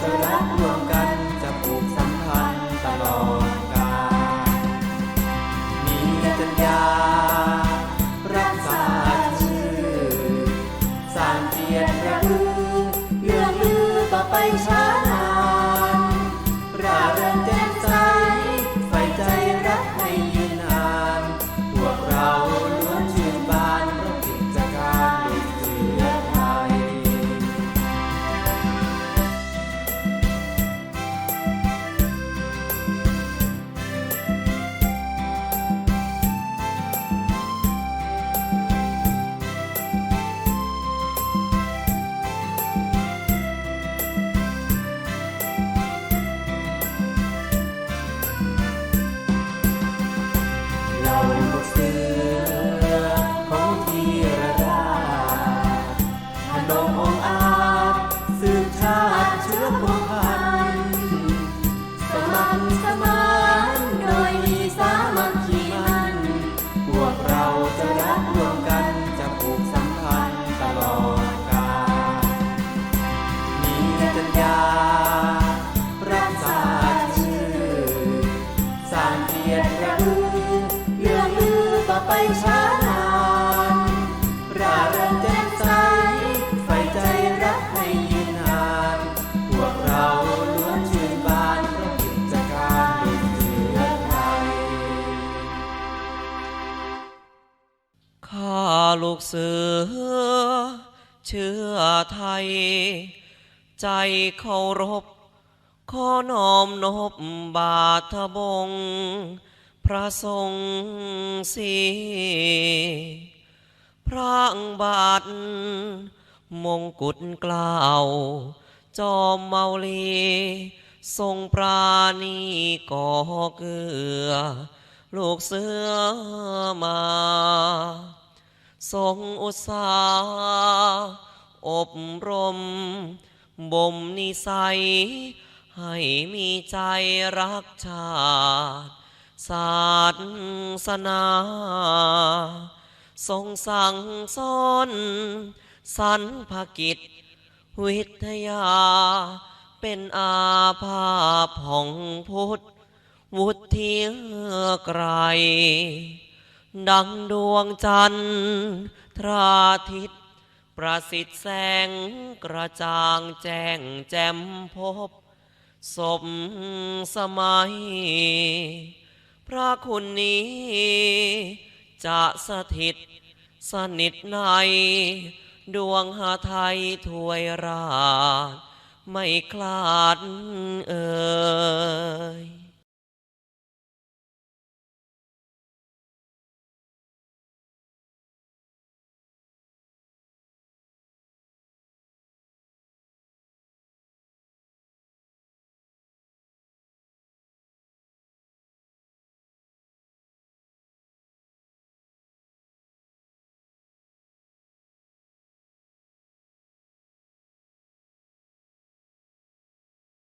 Tuhan. ช้าราเริงแจไฟใจรักให้ยืนนาน พวกเราล้วนชื่นบานเพราะกิจการมีเสือไทยข้าลูกเสือ เชื่อไทย ใจเคารพขอน้อมนบบาทบง พระทรงสีพระบาทมงกุฎกล้าว จอมเมาลีทรงปราณีก่อเกลือ ลูกเสือมา ทรงอุตสาอบรม บ่มนิสัย ให้มีใจรักชาติ ศาสนา ทรงสั่งสอนสรรพกิจ วิทยา เป็นอาภาพของพุทธ วุฒิไกรดังดวงจันทร์ทราทิตย์ประสิทธิ์แสงกระจ่างแจ้งแจ่มพบ สมสมัย พระคุณนี้ จะสถิตสนิทใน ดวงหาไทยถวยราช ไม่คลาดเอ่ย